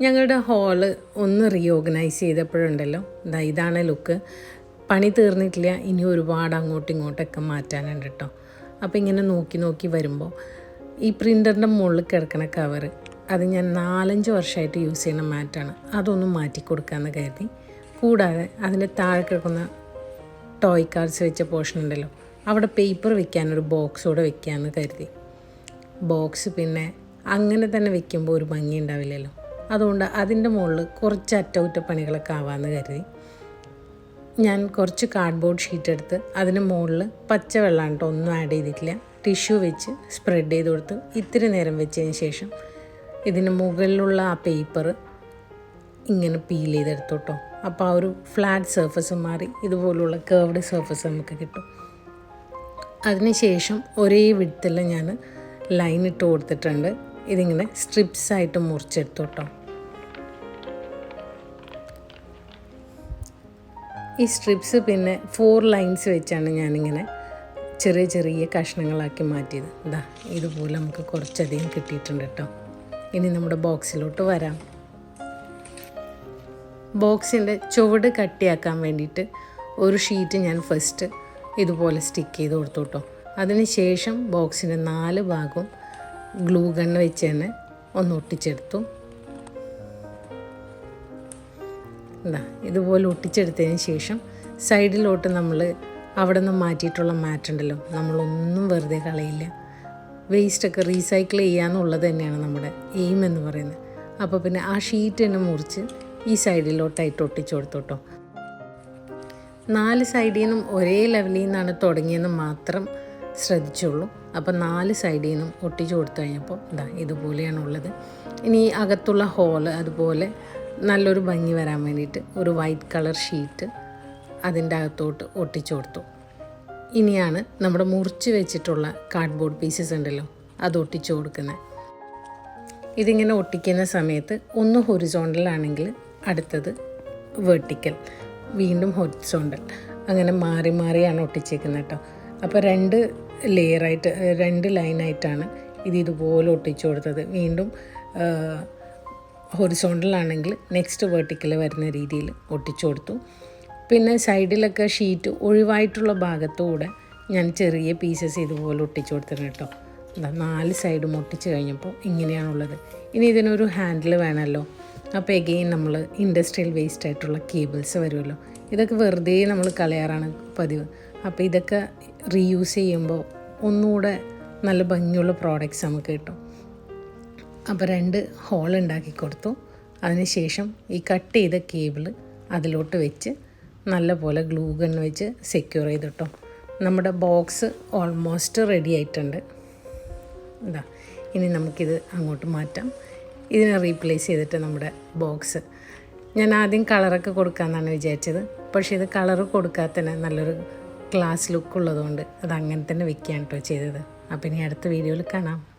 ഞങ്ങളുടെ ഹാൾ ഒന്ന് റീഓർഗനൈസ് ചെയ്തപ്പോഴുണ്ടല്ലോ. ഇതാ ഇതാണ് ലുക്ക് പണി തീർന്നിട്ടില്ല ഇനി ഒരുപാട് അങ്ങോട്ടും ഇങ്ങോട്ടൊക്കെ മാറ്റാനുണ്ട് കേട്ടോ അപ്പോൾ ഇങ്ങനെ നോക്കി നോക്കി വരുമ്പോൾ ഈ പ്രിന്ററിന്റെ മുകളിൽ കിടക്കണ കവറ് അത് ഞാൻ നാലഞ്ച് വർഷമായിട്ട് യൂസ് ചെയ്യുന്ന മാറ്റാണ് അതൊന്നും മാറ്റി കൊടുക്കാമെന്ന് കരുതി. കൂടാതെ അതിന്റെ താഴെ കിടക്കുന്ന ടോയ് കാർഡ്സ് വെച്ച പോർഷൻ ഉണ്ടല്ലോ അവിടെ പേപ്പർ വെക്കാനൊരു ബോക്സ് കൂടെ വെക്കാമെന്ന് കരുതി. ബോക്സ് പിന്നെ അങ്ങനെ തന്നെ വെക്കുമ്പോൾ ഒരു ഭംഗി ഉണ്ടാവില്ലല്ലോ. അതുകൊണ്ട് അതിന്റെ മുകളിൽ കുറച്ച് അറ്റകുറ്റപ്പണികളൊക്കെ ആവാമെന്ന് കരുതി. ഞാൻ കുറച്ച് കാർഡ്ബോർഡ് ഷീറ്റ് എടുത്ത് അതിന് മുകളിൽ പച്ച വെള്ളം ഒന്നും ആഡ് ചെയ്തിട്ടില്ല. ടിഷ്യൂ വെച്ച് സ്പ്രെഡ് ചെയ്ത് കൊടുത്ത് ഇത്തിരി നേരം വെച്ചതിന് ശേഷം ഇതിന് മുകളിലുള്ള ആ പേപ്പർ ഇങ്ങനെ പീൽ ചെയ്തെടുത്തു കേട്ടോ. അപ്പോൾ ആ ഒരു ഫ്ലാറ്റ് സർഫസ് മാറി ഇതുപോലുള്ള കേർവ്ഡ് സർഫസ് നമുക്ക് കിട്ടും. അതിനുശേഷം ഒരേ വിടത്തിൽ ഞാൻ ലൈൻ ഇട്ട് കൊടുത്തിട്ടുണ്ട്. ഇതിങ്ങനെ സ്ട്രിപ്സ് ആയിട്ട് മുറിച്ചെടുത്തു കേട്ടോ. ഈ സ്ട്രിപ്സ് പിന്നെ ഫോർ ലൈൻസ് വെച്ചാണ് ഞാനിങ്ങനെ ചെറിയ ചെറിയ കഷ്ണങ്ങളാക്കി മാറ്റിയത്. ഇതാ ഇതുപോലെ നമുക്ക് കുറച്ചധികം കിട്ടിയിട്ടുണ്ട് കേട്ടോ ഇനി നമ്മുടെ ബോക്സിലോട്ട് വരാം. ബോക്സിന്റെ ചുവട് കട്ടിയാക്കാൻ വേണ്ടിയിട്ട് ഒരു ഷീറ്റ് ഞാൻ ഫസ്റ്റ് ഇതുപോലെ സ്റ്റിക്ക് ചെയ്ത് കൊടുത്തു കേട്ടോ അതിന് ശേഷം ബോക്സിന്റെ നാല് ഭാഗവും ഗ്ലൂ ഗണ്ണ് വെച്ച് തന്നെ ഒന്ന് ഒട്ടിച്ചെടുത്തു. ഇതുപോലെ ഒട്ടിച്ചെടുത്തതിന് ശേഷം സൈഡിലോട്ട് നമ്മൾ അവിടെ നിന്ന് മാറ്റിയിട്ടുള്ള മാറ്റ് ഉണ്ടല്ലോ നമ്മളൊന്നും വെറുതെ കളയില്ല. വേസ്റ്റൊക്കെ റീസൈക്കിൾ ചെയ്യാന്നുള്ളത് തന്നെയാണ് നമ്മുടെ എയിം എന്ന് പറയുന്നത്. അപ്പോൾ പിന്നെ ആ ഷീറ്റ് തന്നെ മുറിച്ച് ഈ സൈഡിലോട്ടായിട്ട് ഒട്ടിച്ചു കൊടുത്തു കേട്ടോ നാല് സൈഡിൽ നിന്നും ഒരേ ലെവലിൽ നിന്നാണ് തുടങ്ങിയെന്ന് മാത്രം ശ്രദ്ധിച്ചുള്ളൂ. അപ്പോൾ നാല് സൈഡിൽ നിന്നും ഒട്ടിച്ചു കൊടുത്തു കഴിഞ്ഞപ്പോൾ ഇതാ ഇതുപോലെയാണുള്ളത് ഇനി അകത്തുള്ള ഹോൾ അതുപോലെ നല്ലൊരു ഭംഗി വരാൻ വേണ്ടിയിട്ട് ഒരു വൈറ്റ് കളർ ഷീറ്റ് അതിന്റെ അകത്തോട്ട് ഒട്ടിച്ചു കൊടുത്തു. ഇനിയാണ് നമ്മുടെ മുറിച്ച് വെച്ചിട്ടുള്ള കാർഡ്ബോർഡ് പീസസ് ഉണ്ടല്ലോ അത് ഒട്ടിച്ചു കൊടുക്കുന്നത്. ഇതിങ്ങനെ ഒട്ടിക്കുന്ന സമയത്ത് ഒന്ന് ഹൊറിസോണ്ടലാണെങ്കിൽ അടുത്തത് വെർട്ടിക്കൽ വീണ്ടും ഹൊറിസോണ്ടൽ അങ്ങനെ മാറി മാറിയാണ് ഒട്ടിച്ചേക്കുന്നത് കേട്ടോ. അപ്പോൾ രണ്ട് ലെയറായിട്ട് രണ്ട് ലൈനായിട്ടാണ് ഇത് ഇതുപോലെ ഒട്ടിച്ചു കൊടുത്തത്. വീണ്ടും ഹൊറിസോണ്ടലാണെങ്കിൽ നെക്സ്റ്റ് വെർട്ടിക്കൽ വരുന്ന രീതിയിൽ ഒട്ടിച്ചു കൊടുത്തു. പിന്നെ സൈഡിലൊക്കെ ഷീറ്റ് ഒഴിവായിട്ടുള്ള ഭാഗത്തൂടെ ഞാൻ ചെറിയ പീസസ് ഇതുപോലെ ഒട്ടിച്ചു കൊടുത്തിരുന്നു കേട്ടോ. എന്താ നാല് സൈഡും ഒട്ടിച്ച് കഴിഞ്ഞപ്പോൾ ഇങ്ങനെയാണുള്ളത്. ഇനി ഇതിനൊരു ഹാൻഡിൽ വേണമല്ലോ. അപ്പോൾ എഗെയിൻ നമ്മൾ ഇൻഡസ്ട്രിയൽ വേസ്റ്റ് ആയിട്ടുള്ള കേബിൾസ് വരുമല്ലോ. ഇതൊക്കെ വെറുതെ നമ്മൾ കളയാറാണ് പതിവ്. അപ്പോൾ ഇതൊക്കെ റീയൂസ് ചെയ്യുമ്പോൾ ഒന്നുകൂടെ നല്ല ഭംഗിയുള്ള പ്രോഡക്റ്റ്സ് നമുക്ക് കിട്ടും. അപ്പോൾ രണ്ട് ഹോൾ ഉണ്ടാക്കി കൊടുത്തു. അതിനുശേഷം ഈ കട്ട് ചെയ്ത കേബിൾ അതിലോട്ട് വെച്ച് നല്ല പോലെ ഗ്ലൂ ഗൺ വെച്ച് സെക്യൂർ ചെയ്തിട്ടോ നമ്മുടെ ബോക്സ് ഓൾമോസ്റ്റ് റെഡി ആയിട്ടുണ്ട്. ഇതാ ഇനി നമുക്കിത് അങ്ങോട്ട് മാറ്റാം. ഇതിനെ റീപ്ലേസ് ചെയ്തിട്ട് നമ്മുടെ ബോക്സ് ഞാൻ ആദ്യം കളറൊക്കെ കൊടുക്കാമെന്നാണ് വിചാരിച്ചത്. പക്ഷേ ഇത് കളർ കൊടുക്കാത്തന്നെ നല്ലൊരു ക്ലാസ് ലുക്ക് ഉള്ളതുകൊണ്ട് അത് അങ്ങനെ തന്നെ വെക്കുകയാണ് കേട്ടോ ചെയ്തത്. അപ്പോൾ ഇനി അടുത്ത വീഡിയോയിൽ കാണാം.